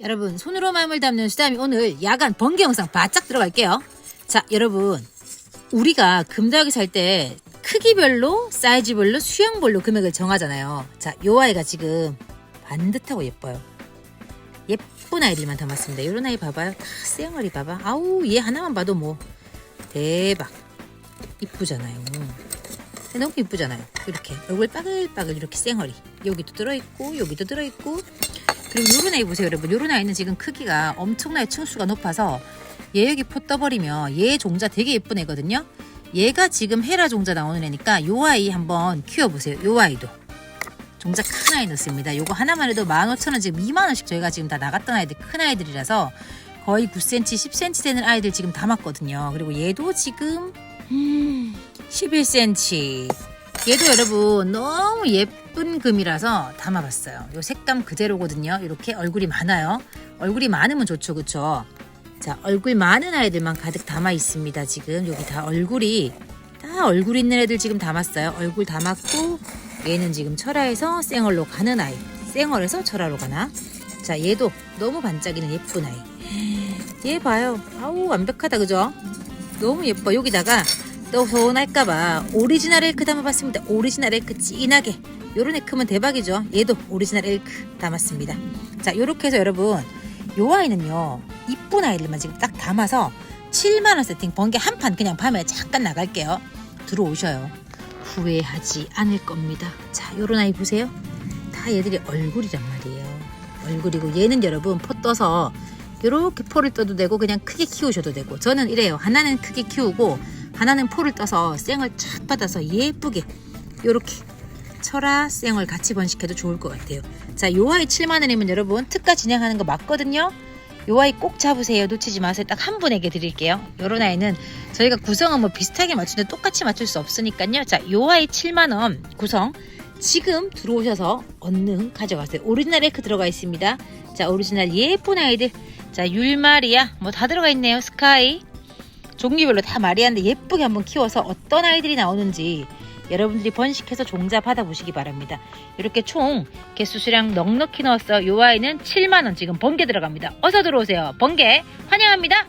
여러분 손으로 마음을 담는 수담이 오늘 야간 번개 영상 바짝 들어갈게요. 자 여러분 우리가 금도하기 살때 크기별로 사이즈별로 수형별로 금액을 정하잖아요. 자요 아이가 지금 반듯하고 예뻐요. 예쁜 아이들만 담았습니다. 이런 아이 봐봐요. 다 쌩얼이 봐봐. 아우 얘 하나만 봐도 뭐 대박 이쁘잖아요. 너무 이쁘잖아요. 이렇게 얼굴 빠글빠글 이렇게 쌩얼이 여기도 들어있고 여기도 들어있고 그리고 요런 아이 보세요 여러분 요런 아이는 지금 크기가 엄청나게 층수가 높아서 얘 여기 포 떠버리면 얘 종자 되게 예쁜 애거든요 얘가 지금 헤라 종자 나오는 애니까 요 아이 한번 키워보세요 요 아이도 종자 큰 아이 넣습니다 요거 하나만 해도 15,000원 지금 2만원씩 저희가 지금 다 나갔던 아이들 큰 아이들이라서 거의 9cm 10cm 되는 아이들 지금 담았거든요 그리고 얘도 지금 음, 11cm 얘도 여러분 너무 예쁜 금이라서 담아봤어요. 요 색감 그대로거든요. 이렇게 얼굴이 많아요. 얼굴이 많으면 좋죠, 그쵸? 자, 얼굴 많은 아이들만 가득 담아 있습니다. 지금 여기 다 얼굴이 다 얼굴 있는 애들 지금 담았어요. 얼굴 담았고 얘는 지금 철화에서 쌩얼로 가는 아이. 쌩얼에서 철화로 가나? 자, 얘도 너무 반짝이는 예쁜 아이. 얘 봐요. 아우 완벽하다, 그죠? 너무 예뻐. 여기다가 또 서운할까봐 오리지널 엘크 담아봤습니다. 오리지널 엘크 진하게. 요런 애 크면 대박이죠. 얘도 오리지널 엘크 담았습니다. 자, 요렇게 해서 여러분, 요 아이는요, 이쁜 아이들만 지금 딱 담아서 7만원 세팅 번개 한판 그냥 밤에 잠깐 나갈게요. 들어오셔요. 후회하지 않을 겁니다. 자, 요런 아이 보세요. 다 얘들이 얼굴이란 말이에요. 얼굴이고 얘는 여러분 포 떠서 요렇게 포를 떠도 되고 그냥 크게 키우셔도 되고 저는 이래요. 하나는 크게 키우고 하나는 포를 떠서 쌩을 쫙 받아서 예쁘게 요렇게 철아 쌩을 같이 번식해도 좋을 것 같아요. 자, 요 아이 7만 원이면 여러분 특가 진행하는 거 맞거든요. 요 아이 꼭 잡으세요. 놓치지 마세요. 딱 한 분에게 드릴게요. 요런 아이는 저희가 구성은 뭐 비슷하게 맞추는데 똑같이 맞출 수 없으니까요. 자, 요 아이 7만 원 구성 지금 들어오셔서 얼른 가져가세요. 오리지널 에크 들어가 있습니다. 자, 오리지널 예쁜 아이들. 자, 율마리아 뭐 다 들어가 있네요. 스카이 종류별로 다 마리아인데 예쁘게 한번 키워서 어떤 아이들이 나오는지 여러분들이 번식해서 종자 받아보시기 바랍니다. 이렇게 총 개수 수량 넉넉히 넣었어. 요 아이는 7만원 지금 번개 들어갑니다. 어서 들어오세요. 번개 환영합니다.